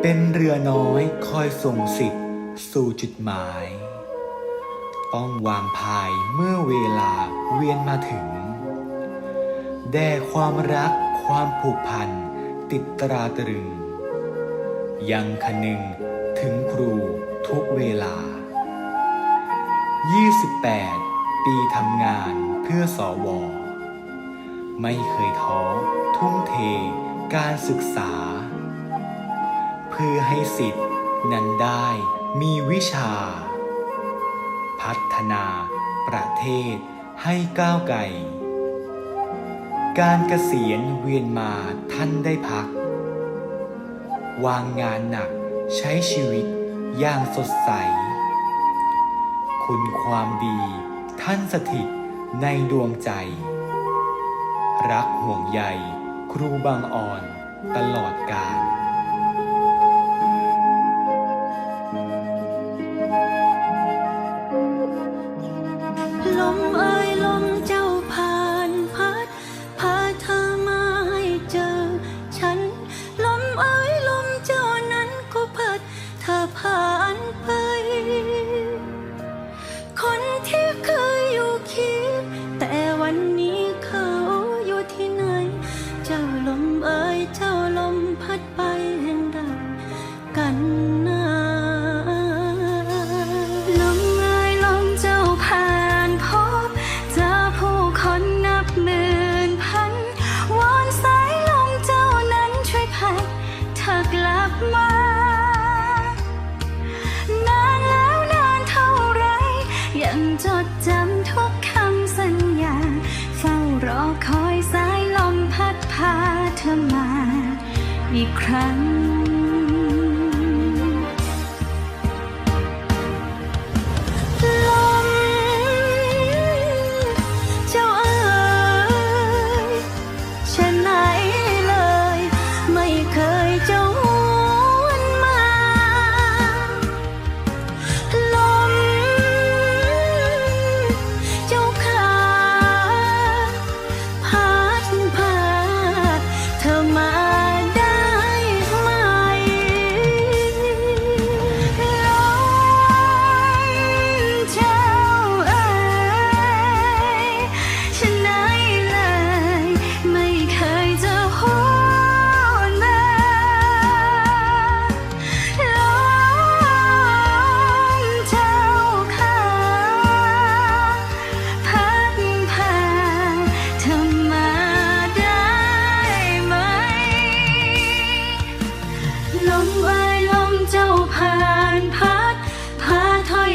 เป็นเรือน้อยคอยส่งสิทธิ์สู่จุดหมาย ต้องวางพายเมื่อเวลาเวียนมาถึง แด่ความรักความผูกพันติดตราตรึง ยังคนึงถึงครูทุกเวลา 28 ปีทำงานเพื่อสอวอไม่เคยท้อทุ่มเทการศึกษา เพื่อให้สิทธิ์นั้นได้มีวิชา พัฒนาประเทศให้ก้าวไกลการเกษียณเวียนมาท่านได้พัก วางงานหนักใช้ชีวิตอย่างสดใส คุณความดีท่านสถิตในดวงใจ รักห่วงใยครูบางอ่อนตลอดกาล ล บมา นานแล้วนานเท่าไร ยังจดจำทุกคำสัญญา เฝ้ารอคอยสายลมพัดพาเธอมา อีกครั้ง